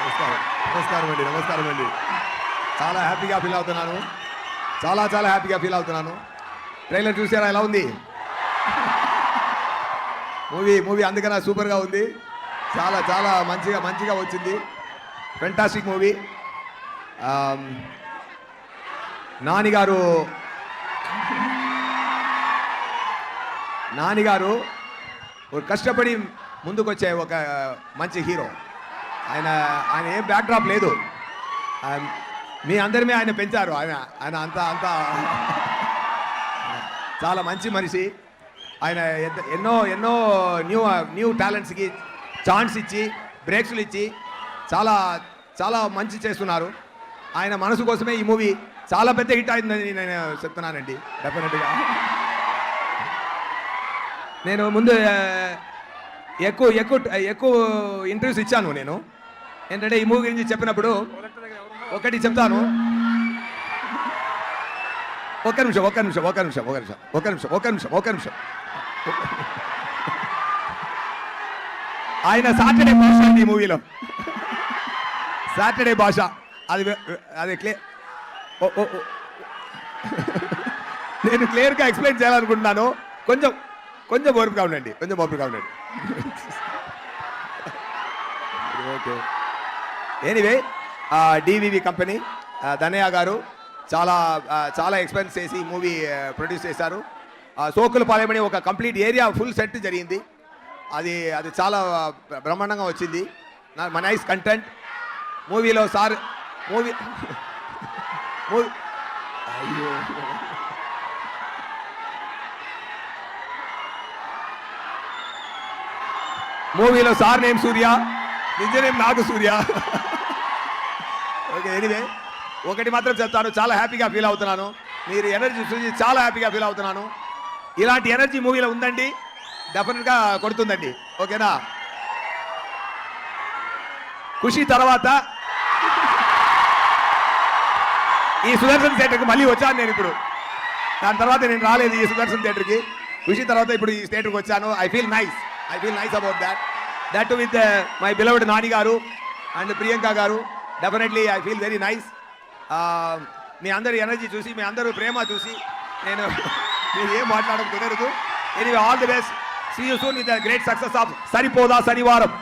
నమస్కారం నమస్కారం అండి నమస్కారం అండి. చాలా హ్యాపీగా ఫీల్ అవుతున్నాను. చాలా చాలా హ్యాపీగా ఫీల్ అవుతున్నాను. ట్రైలర్ చూసారా ఎలా ఉంది? మూవీ మూవీ అందుకనే సూపర్గా ఉంది. చాలా చాలా మంచిగా మంచిగా వచ్చింది. ఫెంటాస్టిక్ మూవీ నాని గారు నానిగారు ఒక కష్టపడి ముందుకొచ్చే ఒక మంచి హీరో. ఆయన ఆయన ఏం బ్యాక్డ్రాప్ లేదు. మీ అందరిమే ఆయన పెంచారు. ఆయన ఆయన అంత అంత చాలా మంచి మనిషి. ఆయన ఎన్నో ఎన్నో న్యూ న్యూ టాలెంట్స్కి ఛాన్స్ ఇచ్చి బ్రేక్స్లు ఇచ్చి చాలా చాలా మంచి చేస్తున్నారు. ఆయన మనసు కోసమే ఈ మూవీ చాలా పెద్ద హిట్ అయిందని నేను చెప్తున్నానండి. డెఫినెట్గా. నేను ముందు ఎక్కువ ఎక్కువ ఎక్కువ ఇంటర్వ్యూస్ ఇచ్చాను నేను. ఏంటంటే ఈ మూవీ గురించి చెప్పినప్పుడు ఒకటి చెప్తాను. ఒక్క నిమిషం ఒక్క నిమిషం ఒక్క నిమిషం ఒక్క నిమిషం ఒక్క నిమిషం ఒక్క నిమిషం ఒక్క నిమిషం. ఆయన సాటర్డే భాష అండి ఈ మూవీలో. సాటర్డే భాష. అది అది క్లియర్ నేను క్లియర్గా ఎక్స్ప్లెయిన్ చేయాలనుకుంటున్నాను. కొంచెం కొంచెం ఓపికగా ఉండండి కొంచెం ఓపికగా ఉండండి. Okay. Anyway DVV company Dhanayya గారు చాలా చాలా ఎక్స్పెన్స్ చేసి మూవీ ప్రొడ్యూస్ చేశారు. సోకుల పాలెమని ఒక కంప్లీట్ ఏరియా ఫుల్ సెట్ జరిగింది. అది అది చాలా బ్రహ్మాండంగా వచ్చింది. నా నైస్ కంటెంట్ మూవీలో సార్ మూవీ మూవీ అయ్యో. మూవీలో సార్ నేమ్ సూర్య నిజ నేమ్ నాకు సూర్య. ఓకే ఎనివే ఒకటి మాత్రం చెప్తాను చాలా హ్యాపీగా ఫీల్ అవుతున్నాను. మీరు ఎనర్జీ చూసి చాలా హ్యాపీగా ఫీల్ అవుతున్నాను. ఇలాంటి ఎనర్జీ మూవీలో ఉందండి డెఫినెట్గా కొడుతుందండి. ఓకేనా? ఖుషి తర్వాత ఈ సుదర్శన్ థియేటర్కి మళ్ళీ వచ్చాను నేను ఇప్పుడు. దాని తర్వాత నేను రాలేదు ఈ సుదర్శన్ థియేటర్కి. ఖుషి తర్వాత ఇప్పుడు ఈ థియేటర్కి వచ్చాను. I feel nice I feel nice about that that with my beloved Nani గారు అండ్ ప్రియాంక గారు definitely I feel very nice మీ అందరి ఎనర్జీ చూసి మీ అందరూ ప్రేమ చూసి నేను మీరు ఏం మాట్లాడడం కుదరదు. Anyway all the best see you soon with great success of Saripodhaa Sanivaaram